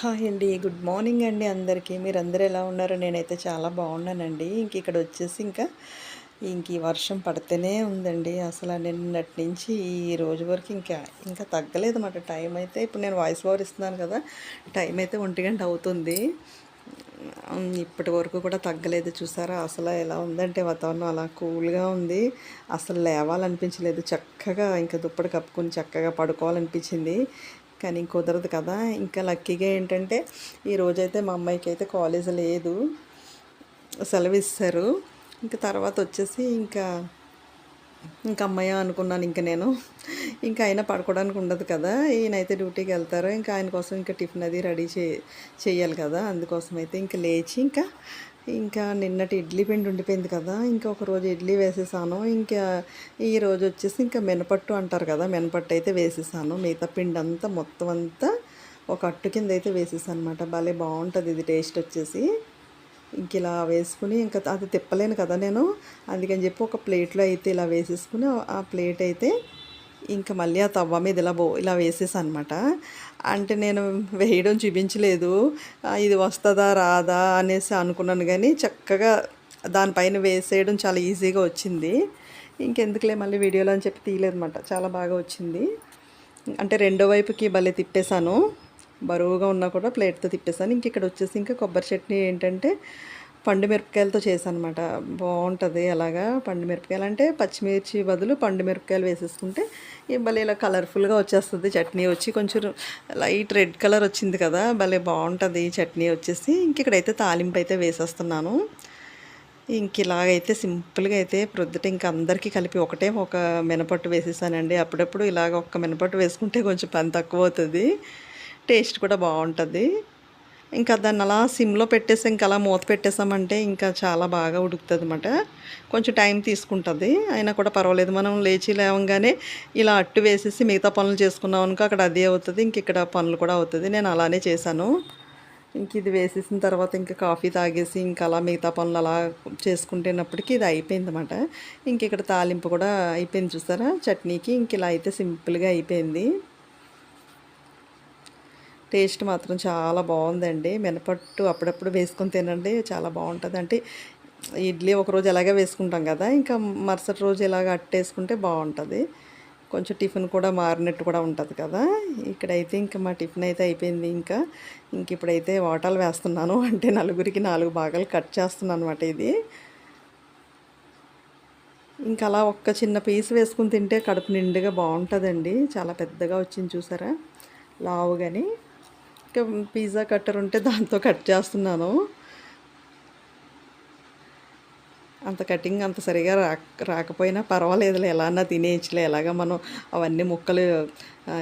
Hi అండి. Good morning అండి అందరికీ. మీరు అందరూ ఎలా ఉన్నారు? నేనైతే చాలా బాగున్నానండి. ఇంక ఇక్కడ వచ్చేసి ఇంకా ఇంక ఈ వర్షం పడితేనే ఉందండి. అసలు నిన్నటి నుంచి ఈ రోజు వరకు ఇంకా ఇంకా తగ్గలేదు అన్నమాట టైం అయితే ఇప్పుడు నేను వాయిస్ ఓవర్ ఇస్తున్నాను కదా టైం అయితే ఒంటి గంట అవుతుంది. ఇప్పటి వరకు కూడా తగ్గలేదు చూసారా? అసలు ఎలా ఉందంటే వాతావరణం అలా కూల్గా ఉంది. అసలు లేవాలనిపించలేదు. చక్కగా ఇంకా దుప్పటి కప్పుకొని చక్కగా పడుకోవాలనిపించింది. కానీ కుదరదు కదా. ఇంకా లక్కీగా ఏంటంటే ఈ రోజైతే మా అమ్మాయికి అయితే కాలేజ్ లేదు. సెలవు ఇస్తారు ఇంకా తర్వాత వచ్చేసి ఇంకా ఇంకా అమ్మయ్య అనుకున్నాను ఇంకా నేను. ఇంకా ఆయన పడుకోవడానికి ఉండదు కదా. ఈయనైతే డ్యూటీకి వెళ్తారు. ఇంకా ఆయన కోసం ఇంకా టిఫిన్ అది రెడీ చే చేయాలి కదా. అందుకోసం అయితే ఇంకా లేచి ఇంకా ఇంకా నిన్నటి ఇడ్లీ పిండి ఉండిపోయింది కదా ఇంకా ఒక రోజు ఇడ్లీ వేసేసాను. ఇంకా ఈ రోజు వచ్చేసి ఇంకా మినపట్టు అంటారు కదా మినపట్టు అయితే వేసేసాను. మిగతా పిండి అంతా మొత్తం అంతా ఒక అట్టు కింద అయితే వేసేసాను అనమాట భలే బాగుంటుంది ఇది టేస్ట్ వచ్చేసి. ఇంక ఇలా వేసుకుని ఇంకా అది తిప్పలేను కదా నేను. అందుకని చెప్పి ఒక ప్లేట్లో అయితే ఇలా వేసేసుకుని ఆ ప్లేట్ అయితే ఇంకా మళ్ళీ ఆ తవ్వ మీద ఇలా బో ఇలా వేసేసాను అనమాట అంటే నేను వేయడం చూపించలేదు. ఇది వస్తుందా రాదా అనేసి అనుకున్నాను కానీ చక్కగా దానిపైన వేసేయడం చాలా ఈజీగా వచ్చింది. ఇంకెందుకులే మళ్ళీ వీడియోలో అని చెప్పి తీయలేదన్నమాట. చాలా బాగా వచ్చింది. అంటే రెండో వైపుకి భలే తిప్పేశాను. బరువుగా ఉన్నా కూడా ప్లేట్తో తిప్పేసాను ఇంక ఇక్కడ వచ్చేసి ఇంకా కొబ్బరి చట్నీ ఏంటంటే పండు మిరపకాయలతో చేశాను అనమాట బాగుంటుంది అలాగా పండు మిరపకాయలు అంటే పచ్చిమిర్చి బదులు పండు మిరపకాయలు వేసేసుకుంటే భలే ఇలా కలర్ఫుల్గా వచ్చేస్తుంది. చట్నీ వచ్చి కొంచెం లైట్ రెడ్ కలర్ వచ్చింది కదా భలే బాగుంటుంది చట్నీ వచ్చేసి. ఇంక ఇక్కడైతే తాలింపు అయితే వేసేస్తున్నాను. ఇంక ఇలాగైతే సింపుల్గా అయితే ప్రొద్దుట ఇంక అందరికీ కలిపి ఒకటే ఒక మినపట్టు వేసేసానండి. అప్పుడప్పుడు ఇలాగ ఒక్క మినపట్టు వేసుకుంటే కొంచెం పని తక్కువ అవుతుంది. టేస్ట్ కూడా బాగుంటుంది. ఇంకా దాన్ని అలా సిమ్లో పెట్టేసి ఇంకా అలా మూత పెట్టేసామంటే ఇంకా చాలా బాగా ఉడుకుతుంది అనమాట కొంచెం టైం తీసుకుంటుంది అయినా కూడా పర్వాలేదు. మనం లేచి లేవంగానే ఇలా అట్టు వేసేసి మిగతా పనులు చేసుకున్నాం అనుకో అక్కడ అదే అవుతుంది ఇంక ఇక్కడ పనులు కూడా అవుతుంది. నేను అలానే చేశాను. ఇంక ఇది వేసేసిన తర్వాత ఇంకా కాఫీ తాగేసి ఇంకా అలా మిగతా పనులు అలా చేసుకుంటున్నప్పటికీ ఇది అయిపోయింది అనమాట ఇంక ఇక్కడ తాలింపు కూడా అయిపోయింది చూసారా? చట్నీకి ఇంక ఇలా అయితే సింపుల్గా అయిపోయింది. టేస్ట్ మాత్రం చాలా బాగుందండి. మినపట్టు అప్పుడప్పుడు వేసుకొని తినండి చాలా బాగుంటుంది. అంటే ఇడ్లీ ఒకరోజు ఎలాగే వేసుకుంటాం కదా ఇంకా మరుసటి రోజు ఇలాగ అట్టేసుకుంటే బాగుంటుంది. కొంచెం టిఫిన్ కూడా మారినట్టు కూడా ఉంటుంది కదా. ఇక్కడైతే ఇంకా మా టిఫిన్ అయితే అయిపోయింది ఇంకా. ఇంక ఇప్పుడైతే వాటాలు వేస్తున్నాను. అంటే నలుగురికి నాలుగు భాగాలు కట్ చేస్తున్నాను అనమాట ఇది. ఇంకా అలా ఒక్క చిన్న పీస్ వేసుకుని తింటే కడుపు నిండుగా బాగుంటుందండి. చాలా పెద్దగా వచ్చింది చూసారా? లావు కానీ పిజ్జా కట్టర్ ఉంటే దాంతో కట్ చేస్తున్నాను. అంత కటింగ్ అంత సరిగా రాక రాకపోయినా పర్వాలేదులే ఎలా అన్నా తినేయచ్చులే ఎలాగ మనం అవన్నీ ముక్కలు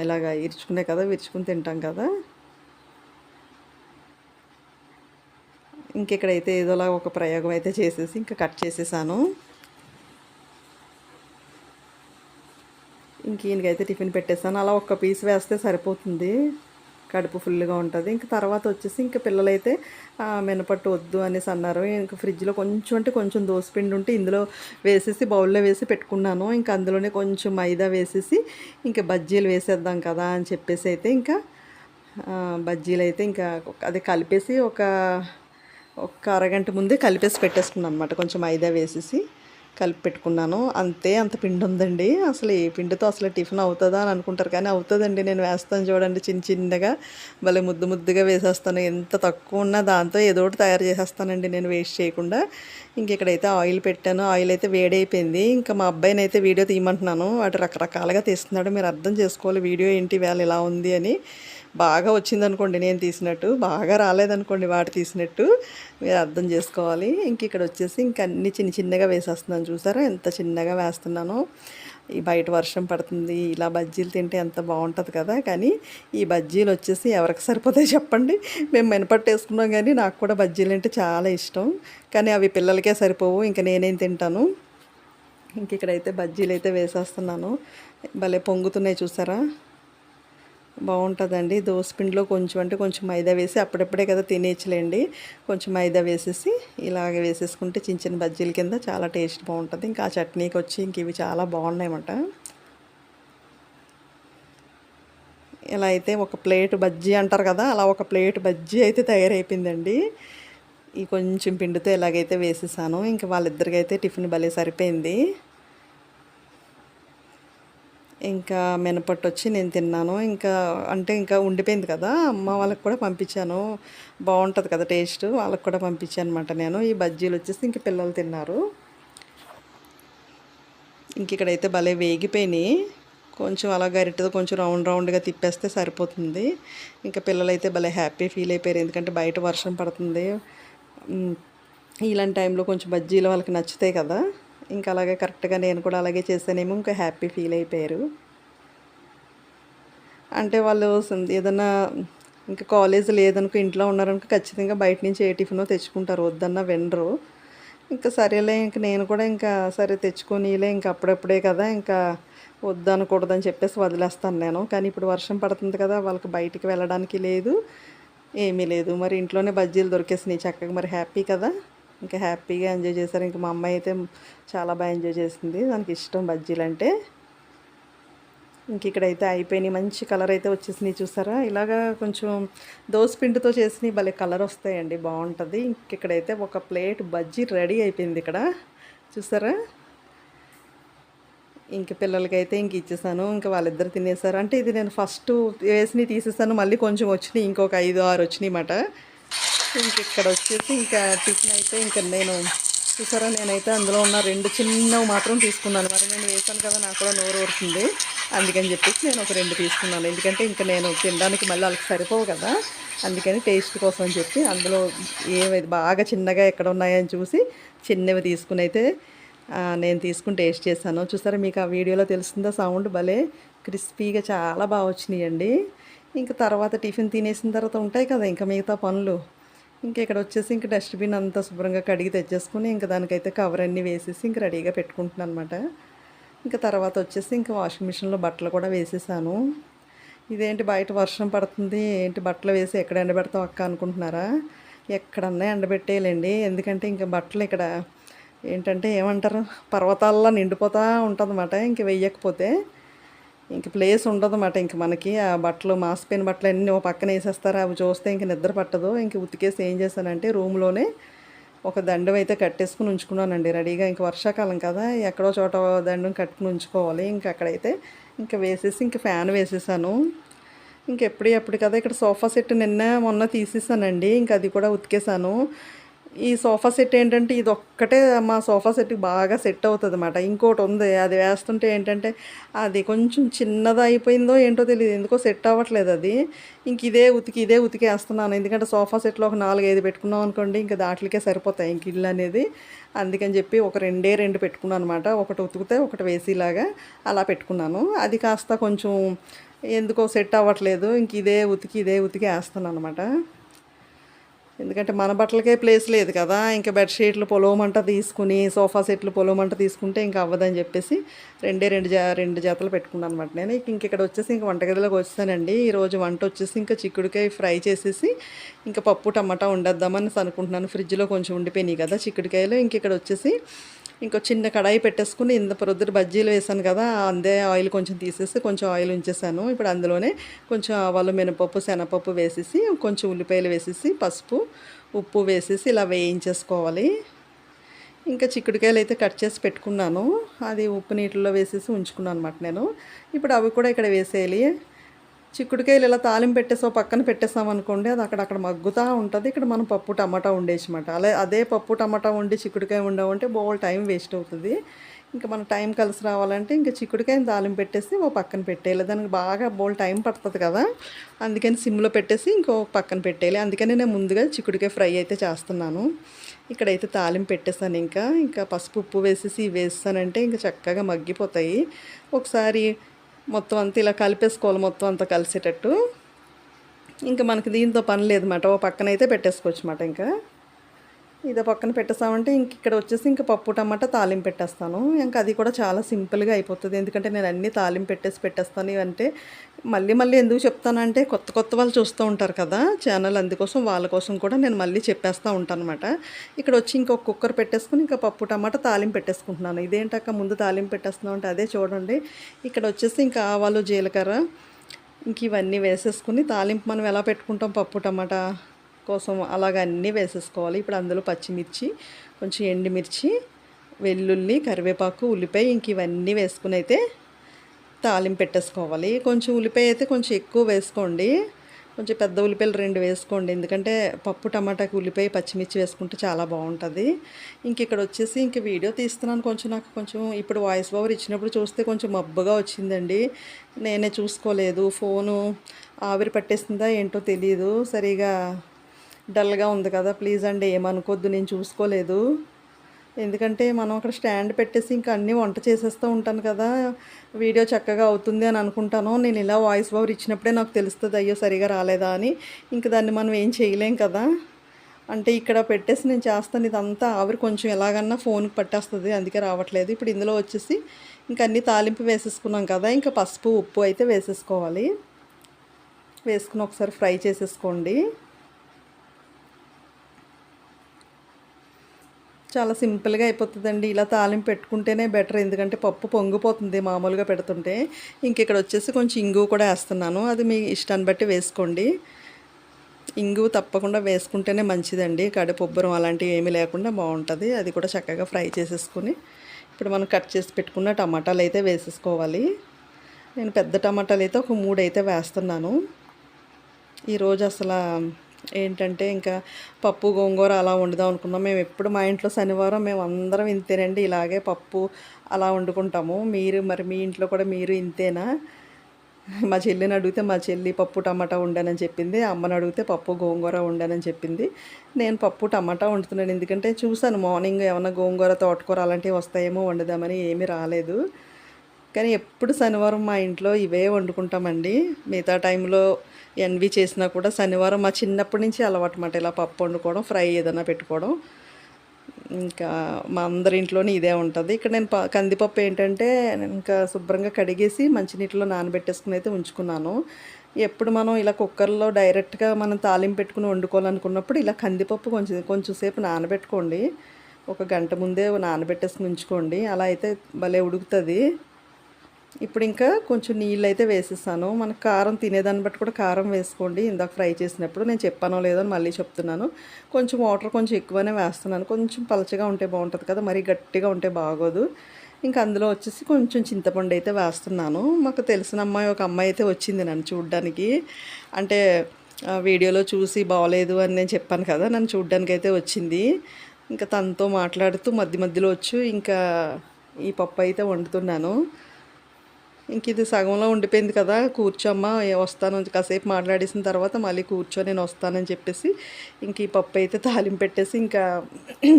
ఇలాగ ఇరుచుకునే కదా విరుచుకుని తింటాం కదా. ఇంకెక్కడైతే ఏదోలా ఒక ప్రయోగం అయితే చేసేసి ఇంకా కట్ చేసేసాను. ఇంక ఈయనకైతే టిఫిన్ పెట్టేసాను. అలా ఒక్క పీస్ వేస్తే సరిపోతుంది. కడుపు ఫుల్గా ఉంటుంది. ఇంకా తర్వాత వచ్చేసి ఇంకా పిల్లలైతే మినపట్టు వద్దు అనేసి అన్నారు. ఇంకా ఫ్రిడ్జ్లో కొంచెం అంటే కొంచెం దోసపిండి ఉంటే ఇందులో వేసేసి బౌల్లో వేసి పెట్టుకున్నాను. ఇంకా అందులోనే కొంచెం మైదా వేసేసి ఇంకా బజ్జీలు వేసేద్దాం కదా అని చెప్పేసి అయితే ఇంకా బజ్జీలు అయితే ఇంకా అది కలిపేసి ఒక ఒక అరగంట ముందే కలిపేసి పెట్టేసుకున్నాను అనమాట కొంచెం మైదా వేసేసి. కలిపి పెట్టుకున్నాను. అంతే అంత పిండి ఉందండి అసలు ఈ పిండితో అసలు టిఫిన్ అవుతుందా అని అనుకుంటారు. కానీ అవుతుందండి. నేను వేస్తాను చూడండి చిన్న చిన్నగా. భలే ముద్దు ముద్దుగా వేసేస్తాను. ఎంత తక్కువ ఉన్నా దాంతో ఏదో ఒకటి తయారు చేసేస్తానండి నేను వేస్ట్ చేయకుండా. ఇంక ఇక్కడైతే ఆయిల్ పెట్టాను. ఆయిల్ అయితే వేడైపోయింది. ఇంకా మా అబ్బాయిని అయితే వీడియో తీయమంటున్నాను. వాడు రకరకాలుగా తీస్తున్నాడు. మీరు అర్థం చేసుకోవాలి వీడియో ఏంటి? వేళ ఇలా ఉంది అని. బాగా వచ్చిందనుకోండి నేను తీసినట్టు బాగా రాలేదనుకోండి వాడు తీసినట్టు మీరు అర్థం చేసుకోవాలి. ఇంక ఇక్కడ వచ్చేసి ఇంక అన్ని చిన్న చిన్నగా వేసేస్తున్నాను చూసారా? ఎంత చిన్నగా వేస్తున్నానో. ఈ బయట వర్షం పడుతుంది ఇలా బజ్జీలు తింటే ఎంత బాగుంటుంది కదా? కానీ ఈ బజ్జీలు వచ్చేసి ఎవరికి సరిపోతాయి చెప్పండి. మేము మినపట్టు వేసుకున్నాం కానీ నాకు కూడా బజ్జీలు అంటే చాలా ఇష్టం. కానీ అవి పిల్లలకే సరిపోవు ఇంకా నేనేం తింటాను. ఇంక ఇక్కడైతే బజ్జీలు అయితే వేసేస్తున్నాను. భలే పొంగుతున్నాయి చూసారా? బాగుంటుందండి. దోసపిండిలో కొంచెం అంటే కొంచెం మైదా వేసి అప్పుడప్పుడే కదా తినేయచ్చులేండి. కొంచెం మైదా వేసేసి ఇలాగ వేసేసుకుంటే చిన్న చిన్న బజ్జీల కింద చాలా టేస్ట్ బాగుంటుంది. ఇంకా ఆ చట్నీకి వచ్చి ఇంక ఇవి చాలా బాగున్నాయన్నమాట. ఇలా అయితే ఒక ప్లేట్ బజ్జీ అంటారు కదా అలా ఒక ప్లేట్ బజ్జీ అయితే తయారైపోయిందండి. ఈ కొంచెం పిండితో ఇలాగైతే వేసేసాను ఇంకా వాళ్ళిద్దరికైతే టిఫిన్ భలే సరిపోయింది. ఇంకా మినపట్టు వచ్చి నేను తిన్నాను. ఇంకా అంటే ఇంకా ఉండిపోయింది కదా అమ్మ వాళ్ళకి కూడా పంపించాను. బాగుంటుంది కదా టేస్ట్ వాళ్ళకి కూడా పంపించాను అనమాట నేను. ఈ బజ్జీలు వచ్చేసి ఇంక పిల్లలు తిన్నారు. ఇంక ఇక్కడైతే భలే వేగిపోయినాయి. కొంచెం అలా గరిటతో కొంచెం రౌండ్ రౌండ్గా తిప్పేస్తే సరిపోతుంది. ఇంకా పిల్లలైతే భలే హ్యాపీ ఫీల్ అయిపోయారు. ఎందుకంటే బయట వర్షం పడుతుంది. ఇలాంటి టైంలో కొంచెం బజ్జీలు వాళ్ళకి నచ్చుతాయి కదా. ఇంకా అలాగే కరెక్ట్గా నేను కూడా అలాగే చేశానేమో ఇంకా హ్యాపీ ఫీల్ అయిపోయారు. అంటే వాళ్ళు ఏదన్నా ఇంకా కాలేజ్ లేదనుకో ఇంట్లో ఉన్నారనుకో ఖచ్చితంగా బయట నుంచి ఏ టిఫినో తెచ్చుకుంటారు వద్దన్నా వినరు. ఇంకా సరేలే ఇంక నేను కూడా ఇంకా సరే తెచ్చుకొనిలే ఇంకా అప్పుడప్పుడే కదా ఇంకా వద్దనకూడదని చెప్పేసి వదిలేస్తాను నేను. కానీ ఇప్పుడు వర్షం పడుతుంది కదా వాళ్ళకి బయటికి వెళ్ళడానికి లేదు ఏమీ లేదు. మరి ఇంట్లోనే బజ్జీలు దొరికేసినాయి చక్కగా. మరి హ్యాపీ కదా. ఇంకా హ్యాపీగా ఎంజాయ్ చేశారు. ఇంకా మా అమ్మాయి అయితే చాలా బాగా ఎంజాయ్ చేసింది దానికి ఇష్టం బజ్జీలు అంటే. ఇంక ఇక్కడైతే అయిపోయినాయి. మంచి కలర్ అయితే వచ్చేసినాయి చూసారా? ఇలాగా కొంచెం దోస పిండితో చేసినవి భలే కలర్ వస్తాయండి. బాగుంటుంది. ఇంక ఇక్కడైతే ఒక ప్లేట్ బజ్జీ రెడీ అయిపోయింది ఇక్కడ. చూసారా? ఇంక పిల్లలకైతే ఇంక ఇచ్చేసాను. ఇంకా వాళ్ళిద్దరు తినేసారు. అంటే ఇది నేను ఫస్ట్ వేసినవి తీసేసాను. మళ్ళీ కొంచెం వచ్చినాయి. ఇంకొక ఐదు ఆరు వచ్చినాయి అన్నమాట. ఇంక ఇక్కడ వచ్చేసి ఇంకా టిఫిన్ అయితే ఇంకా నేను చూసారా నేనైతే అందులో ఉన్న రెండు చిన్నవి మాత్రం తీసుకున్నాను. మరి నేను వేసాను కదా నాకు కూడా నోరు ఊరుతుంది. అందుకని చెప్పేసి నేను ఒక రెండు తీసుకున్నాను. ఎందుకంటే ఇంకా నేను తినడానికి మళ్ళీ వాళ్ళకి సరిపోవు కదా అందుకని టేస్ట్ కోసం అని చెప్పి అందులో ఏమైతే బాగా చిన్నగా ఎక్కడ ఉన్నాయని చూసి చిన్నవి తీసుకుని అయితే నేను తీసుకుని టేస్ట్ చేశాను. చూసారా మీకు ఆ వీడియోలో తెలుస్తుందా సౌండ్? భలే క్రిస్పీగా చాలా బాగా వచ్చినాయండి. ఇంకా తర్వాత టిఫిన్ తినేసిన తర్వాత ఉంటాయి కదా ఇంకా మిగతా పనులు. ఇంకా ఇక్కడ వచ్చేసి ఇంక డస్ట్బిన్ అంతా శుభ్రంగా కడిగి తెచ్చేసుకుని ఇంకా దానికైతే కవర్ అన్నీ వేసేసి ఇంకా రెడీగా పెట్టుకుంటున్నాను అనమాట ఇంకా తర్వాత వచ్చేసి ఇంకా వాషింగ్ మిషన్లో బట్టలు కూడా వేసేసాను. ఇదేంటి బయట వర్షం పడుతుంది? ఏంటి బట్టలు వేసి ఎక్కడ ఎండబెడతాం అక్క అనుకుంటున్నారా? ఎక్కడన్నా ఎండబెట్టేయాలండి. ఎందుకంటే ఇంకా బట్టలు ఇక్కడ ఏంటంటే ఏమంటారు? పర్వతాల్లో నిండిపోతూ ఉంటుందన్నమాట. ఇంక వెయ్యకపోతే ఇంక ప్లేస్ ఉండదన్నమాట. ఇంక మనకి ఆ బట్టలు మాసిపోయిన బట్టలు అన్నీ ఓ పక్కన వేసేస్తారు. అవి చూస్తే ఇంక నిద్ర పట్టదు. ఇంక ఉతికేసి ఏం చేశానంటే రూమ్లోనే ఒక దండం అయితే కట్టేసుకుని ఉంచుకున్నానండి. రెడీగా ఇంక వర్షాకాలం కదా ఎక్కడో చోట దండం కట్టుకుని ఉంచుకోవాలి. ఇంక అక్కడైతే ఇంకా వేసేసి ఇంక ఫ్యాన్ వేసేసాను. ఇంకెప్పుడు ఎప్పుడు కదా ఇక్కడ సోఫా సెట్ నిన్న మొన్న తీసేసానండి. ఇంక అది కూడా ఉతికేసాను. ఈ సోఫా సెట్ ఏంటంటే ఇది ఒక్కటే మా సోఫా సెట్ బాగా సెట్ అవుతుంది అనమాట ఇంకోటి ఉంది అది వేస్తుంటే ఏంటంటే అది కొంచెం చిన్నది అయిపోయిందో ఏంటో తెలియదు ఎందుకో సెట్ అవ్వట్లేదు అది. ఇంక ఇదే ఉతికి ఇదే ఉతికేస్తున్నాను. ఎందుకంటే సోఫా సెట్లో ఒక నాలుగు ఐదు పెట్టుకున్నాం అనుకోండి ఇంకా దాంట్లోకే సరిపోతాయి ఇంక ఇల్లు అనేది. అందుకని చెప్పి ఒక రెండే రెండు పెట్టుకున్నాను అనమాట ఒకటి ఉతికితే ఒకటి వేసేలాగా అలా పెట్టుకున్నాను. అది కాస్త కొంచెం ఎందుకో సెట్ అవ్వట్లేదు ఇంక ఇదే ఉతికి ఇదే ఉతికి వేస్తాను అనమాట ఎందుకంటే మన బట్టలకే ప్లేస్ లేదు కదా. ఇంకా బెడ్షీట్లు పొలవమంట తీసుకుని సోఫా సెట్లు పొలవమంట తీసుకుంటే ఇంకా అవ్వదని చెప్పేసి రెండే రెండు జా రెండు జాతలు పెట్టుకున్నాను అనమాట నేను. ఇంక ఇక్కడ వచ్చేసి ఇంకా వంటగదిలోకి వచ్చానండి ఈరోజు వంట వచ్చేసి ఇంకా చిక్కుడుకాయ ఫ్రై చేసేసి ఇంకా పప్పు టమాటా వండేద్దామని అనుకుంటున్నాను. ఫ్రిడ్జ్లో కొంచెం ఉండిపోయినాయి కదా చిక్కుడుకాయలు. ఇంక ఇక్కడ వచ్చేసి ఇంకో చిన్న కడాయి పెట్టేసుకుని ఇంత ప్రొద్దున బజ్జీలు వేసాను కదా అందే ఆయిల్ కొంచెం తీసేసి కొంచెం ఆయిల్ ఉంచేసాను ఇప్పుడు అందులోనే కొంచెం ఆవాలు మినపప్పు శనగపప్పు వేసేసి కొంచెం ఉల్లిపాయలు వేసేసి పసుపు ఉప్పు వేసేసి ఇలా వేయించేసుకోవాలి. ఇంకా చిక్కుడుకాయలు అయితే కట్ చేసి పెట్టుకున్నాను. అది ఉప్పు నీటిలో వేసేసి ఉంచుకున్నాను అనమాట నేను. ఇప్పుడు అవి కూడా ఇక్కడ వేసేయాలి. చిక్కుడుకాయలు ఇలా తాలింపు పెట్టేసో పక్కన పెట్టేసాం అనుకోండి అది అక్కడక్కడ మగ్గుతూ ఉంటుంది. ఇక్కడ మనం పప్పు టమాటా వండేసమాట అలా అదే పప్పు టమాటా వండి చిక్కుడుకాయ వండామంటే బోల్ టైం వేస్ట్ అవుతుంది. ఇంకా మన టైం కలిసి రావాలంటే ఇంకా చిక్కుడుకాయని తాలింపు పెట్టేసి ఓ పక్కన పెట్టేయాలి. దానికి బాగా బోల్ టైం పడుతుంది కదా అందుకని సిమ్లో పెట్టేసి ఇంకో పక్కన పెట్టేయాలి. అందుకని నేను ముందుగా చిక్కుడుకాయ ఫ్రై అయితే చేస్తున్నాను. ఇక్కడైతే తాలింపు పెట్టేసాను ఇంకా. ఇంకా పసుపు ఉప్పు వేసేసి ఇవి వేస్తానంటే ఇంకా చక్కగా మగ్గిపోతాయి. ఒకసారి మొత్తం అంతా ఇలా కలిపేసుకోవాలి మొత్తం అంతా కలిసేటట్టు. ఇంకా మనకి దీంతో పని లేదన్నమాట. ఓ పక్కన అయితే పెట్టేసుకోవచ్చు అన్నమాట ఇంకా. ఇదో పక్కన పెట్టేస్తామంటే ఇంక ఇక్కడ వచ్చేసి ఇంకా పప్పు టమాటా తాలింపు పెట్టేస్తాను. ఇంకా అది కూడా చాలా సింపుల్గా అయిపోతుంది. ఎందుకంటే నేను అన్ని తాలింపు పెట్టేసి పెట్టేస్తాను. ఇవంటే మళ్ళీ మళ్ళీ ఎందుకు చెప్తానంటే కొత్త కొత్త వాళ్ళు చూస్తూ ఉంటారు కదా ఛానల్ అందుకోసం వాళ్ళ కోసం కూడా నేను మళ్ళీ చెప్పేస్తూ ఉంటాను అనమాట ఇక్కడ వచ్చి ఇంకొక కుక్కర్ పెట్టేసుకుని ఇంకా పప్పు టమాటా తాలింపు పెట్టేసుకుంటున్నాను. ఇదేంటక్క ముందు తాలింపు పెట్టేస్తున్నాం అంటే అదే చూడండి. ఇక్కడ వచ్చేసి ఇంకా ఆవాలు జీలకర్ర ఇంక ఇవన్నీ వేసేసుకుని తాలింపు మనం ఎలా పెట్టుకుంటాం? పప్పు టమాటా కోసం అలాగ అన్నీ వేసేసుకోవాలి. ఇప్పుడు అందులో పచ్చిమిర్చి కొంచెం ఎండుమిర్చి వెల్లుల్లి కరివేపాకు ఉల్లిపాయ ఇంక ఇవన్నీ వేసుకుని అయితే తాలింపు పెట్టేసుకోవాలి. కొంచెం ఉల్లిపాయ అయితే కొంచెం ఎక్కువ వేసుకోండి. కొంచెం పెద్ద ఉల్లిపాయలు రెండు వేసుకోండి. ఎందుకంటే పప్పు టమాటాకి ఉల్లిపాయ పచ్చిమిర్చి వేసుకుంటే చాలా బాగుంటుంది. ఇంక ఇక్కడ వచ్చేసి ఇంక వీడియో తీస్తున్నాను. కొంచెం నాకు కొంచెం ఇప్పుడు వాయిస్ ఓవర్ ఇచ్చినప్పుడు చూస్తే కొంచెం మబ్బుగా వచ్చిందండి. నేనే చూసుకోలేదు. ఫోను ఆవిరి పట్టేసిందా ఏంటో తెలియదు సరిగా డల్గా ఉంది కదా ప్లీజ్ అండి ఏమనుకోద్దు నేను చూసుకోలేదు. ఎందుకంటే మనం అక్కడ స్టాండ్ పెట్టేసి ఇంకా అన్నీ వంట చేసేస్తూ ఉంటాను కదా వీడియో చక్కగా అవుతుంది అని అనుకుంటాను. నేను ఇలా వాయిస్ ఓవర్ ఇచ్చినప్పుడే నాకు తెలుస్తుంది అయ్యో సరిగా రాలేదా అని. ఇంకా దాన్ని మనం ఏం చేయలేం కదా. అంటే ఇక్కడ పెట్టేసి నేను చేస్తాను ఇదంతా ఆవిరి కొంచెం ఎలాగన్నా ఫోన్కి పట్టేస్తుంది అందుకే రావట్లేదు. ఇప్పుడు ఇందులో వచ్చేసి ఇంక అన్నీ తాలింపు వేసేసుకున్నాం కదా ఇంకా పసుపు ఉప్పు అయితే వేసేసుకోవాలి. వేసుకుని ఒకసారి ఫ్రై చేసేసుకోండి. చాలా సింపుల్గా అయిపోతుందండి. ఇలా తాలింపు పెట్టుకుంటేనే బెటర్. ఎందుకంటే పప్పు పొంగిపోతుంది మామూలుగా పెడుతుంటే. ఇంక ఇక్కడ వచ్చేసి కొంచెం ఇంగు కూడా వేస్తున్నాను. అది మీ ఇష్టాన్ని బట్టి వేసుకోండి. ఇంగు తప్పకుండా వేసుకుంటేనే మంచిదండి. కడుపుబ్బరం అలాంటివి ఏమీ లేకుండా బాగుంటుంది. అది కూడా చక్కగా ఫ్రై చేసేసుకుని ఇప్పుడు మనం కట్ చేసి పెట్టుకున్న టమాటాలు అయితే వేసేసుకోవాలి. నేను పెద్ద టమాటాలు అయితే ఒక మూడు అయితే వేస్తున్నాను ఈరోజు అసలు ఏంటంటే ఇంకా పప్పు గోంగూర అలా వండుదాం అనుకున్నాం. మేము ఎప్పుడు మా ఇంట్లో శనివారం మేము అందరం ఇంతేనండి ఇలాగే పప్పు అలా వండుకుంటాము. మీరు మరి మీ ఇంట్లో కూడా మీరు ఇంతేనా? మా చెల్లిని అడిగితే మా చెల్లి పప్పు టమాటా వండానని చెప్పింది. అమ్మని అడిగితే పప్పు గోంగూర వండానని చెప్పింది. నేను పప్పు టమాటా వండుతున్నాను. ఎందుకంటే చూశాను మార్నింగ్ ఏమైనా గోంగూర తోటకూర అలాంటివి వస్తాయేమో వండుదామని ఏమీ రాలేదు. కానీ ఎప్పుడు శనివారం మా ఇంట్లో ఇవే వండుకుంటామండి. మిగతా టైంలో ఎన్వి చేసినా కూడా శనివారం మా చిన్నప్పటి నుంచి అలవాటు మాట ఇలా పప్పు వండుకోవడం ఫ్రై ఏదైనా పెట్టుకోవడం. ఇంకా మా అందరి ఇంట్లోనే ఇదే ఉంటుంది. ఇక్కడ నేను కందిపప్పు ఏంటంటే ఇంకా శుభ్రంగా కడిగేసి మంచినీటిలో నానబెట్టేసుకుని అయితే ఉంచుకున్నాను. ఎప్పుడు మనం ఇలా కుక్కర్లో డైరెక్ట్గా మనం తాలింపు పెట్టుకుని వండుకోవాలనుకున్నప్పుడు ఇలా కందిపప్పు కొంచెం కొంచెం సేపు నానబెట్టుకోండి. ఒక గంట ముందే నానబెట్టేసుకుని ఉంచుకోండి. అలా అయితే భలే ఉడుకుతుంది. ఇప్పుడు ఇంకా కొంచెం నీళ్ళు అయితే వేసేసాను. మన కారం తినేదాన్ని బట్టి కూడా కారం వేసుకోండి. ఇందాక ఫ్రై చేసినప్పుడు నేను చెప్పానో లేదో అని మళ్ళీ చెప్తున్నాను. కొంచెం వాటర్ కొంచెం ఎక్కువనే వేస్తున్నాను. కొంచెం పలచగా ఉంటే బాగుంటుంది కదా మరీ గట్టిగా ఉంటే బాగోదు. ఇంకా అందులో వచ్చేసి కొంచెం చింతపండు అయితే వేస్తున్నాను. మాకు తెలిసిన అమ్మాయి ఒక అమ్మాయి అయితే వచ్చింది నన్ను చూడ్డానికి. అంటే వీడియోలో చూసి బాగలేదు అని నేను చెప్పాను కదా నన్ను చూడ్డానికి అయితే వచ్చింది. ఇంకా తనతో మాట్లాడుతూ మధ్య మధ్యలో వచ్చు. ఇంకా ఈ పప్పు అయితే వండుతున్నాను. ఇంక ఇది సగంలో ఉండిపోయింది కదా కూర్చోమ్మా వస్తాను కాసేపు మాట్లాడేసిన తర్వాత మళ్ళీ కూర్చో నేను వస్తానని చెప్పేసి ఇంక ఈ పప్పు అయితే తాలింపు పెట్టేసి ఇంకా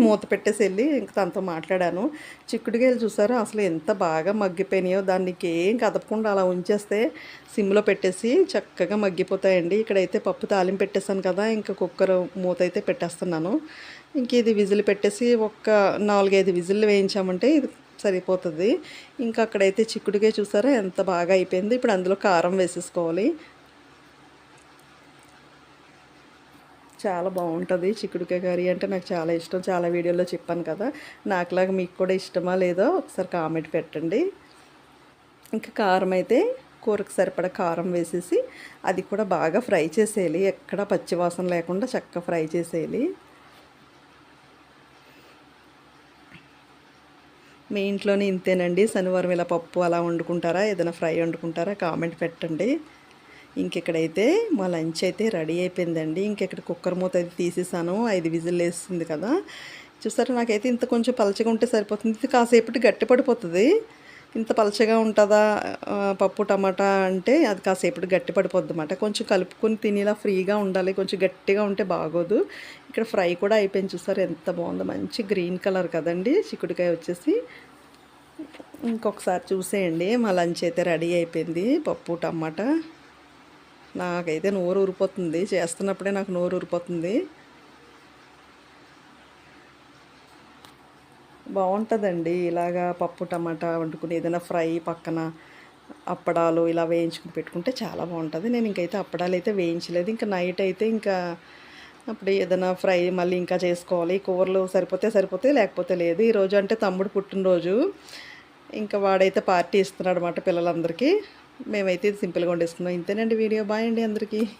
మూత పెట్టేసి వెళ్ళి ఇంక తనతో మాట్లాడాను. చిక్కుడుకాయలు చూసారు? అసలు ఎంత బాగా మగ్గిపోయినాయో దానికి ఏం కదపకుండా అలా ఉంచేస్తే సిమ్లో పెట్టేసి చక్కగా మగ్గిపోతాయండి. ఇక్కడైతే పప్పు తాలింపు పెట్టేశాను కదా ఇంకా కుక్కర్ మూత అయితే పెట్టేస్తున్నాను. ఇంక ఇది విజిల్ పెట్టేసి ఒక నాలుగైదు విజిల్లు వేయించామంటే ఇది సరిపోతుంది. ఇంకా అక్కడైతే చిక్కుడుకాయ చూసారా ఎంత బాగా అయిపోయింది. ఇప్పుడు అందులో కారం వేసేసుకోవాలి. చాలా బాగుంటుంది చిక్కుడుకాయ కర్రీ అంటే నాకు చాలా ఇష్టం. చాలా వీడియోలో చెప్పాను కదా. నాకులాగా మీకు కూడా ఇష్టమా లేదో ఒకసారి కామెంట్ పెట్టండి. ఇంకా కారం అయితే కూరకు సరిపడా కారం వేసేసి అది కూడా బాగా ఫ్రై చేసేయాలి. ఎక్కడ పచ్చివాసన లేకుండా చక్కగా ఫ్రై చేసేయాలి. మీ ఇంట్లోనే ఇంతేనండి. శనివారం ఇలా పప్పు అలా వండుకుంటారా? ఏదైనా ఫ్రై వండుకుంటారా? కామెంట్ పెట్టండి. ఇంకెక్కడైతే మా లంచ్ అయితే రెడీ అయిపోయిందండి. ఇంకెక్కడ కుక్కర్ మూత అయితే తీసేసాను. ఐదు విజిల్ వేస్తుంది కదా. చూసారా? నాకైతే ఇంత కొంచెం పలచగా ఉంటే సరిపోతుంది. ఇది కాసేపటి గట్టి పడిపోతుంది. ఇంత పలచగా ఉంటుందా? పప్పు టమాటా అంటే అది కాసేపటి గట్టి పడిపోద్ది అనమాట కొంచెం కలుపుకొని తినేలా ఫ్రీగా ఉండాలి. కొంచెం గట్టిగా ఉంటే బాగోదు. ఇక్కడ ఫ్రై కూడా అయిపోయింది చూసారు? ఎంత బాగుందో. మంచి గ్రీన్ కలర్ కదండి. చిక్కుడుకాయ వచ్చేసి. ఇంకొకసారి చూసేయండి. మా లంచ్ అయితే రెడీ అయిపోయింది. పప్పు టమాటా. నాకైతే నోరు ఊరిపోతుంది చేస్తున్నప్పుడే నాకు నోరు ఊరిపోతుంది బాగుంటుందండి. ఇలాగా పప్పు టమాటా వండుకుని ఏదైనా ఫ్రై పక్కన అప్పడాలు ఇలా వేయించుకుని పెట్టుకుంటే చాలా బాగుంటుంది. నేను ఇంకైతే అప్పడాలు అయితే వేయించలేదు. ఇంకా నైట్ అయితే ఇంకా అప్పుడు ఏదైనా ఫ్రై మళ్ళీ ఇంకా చేసుకోవాలి. కూరలు సరిపోతే సరిపోతే లేకపోతే లేదు. ఈరోజు అంటే తమ్ముడు పుట్టినరోజు. ఇంకా వాడైతే పార్టీ ఇస్తున్నాడు అనమాట పిల్లలందరికీ. మేమైతే ఇది సింపుల్గా వండేసుకున్నాం. ఇంతేనండి వీడియో. బాయ్ అండి అందరికీ.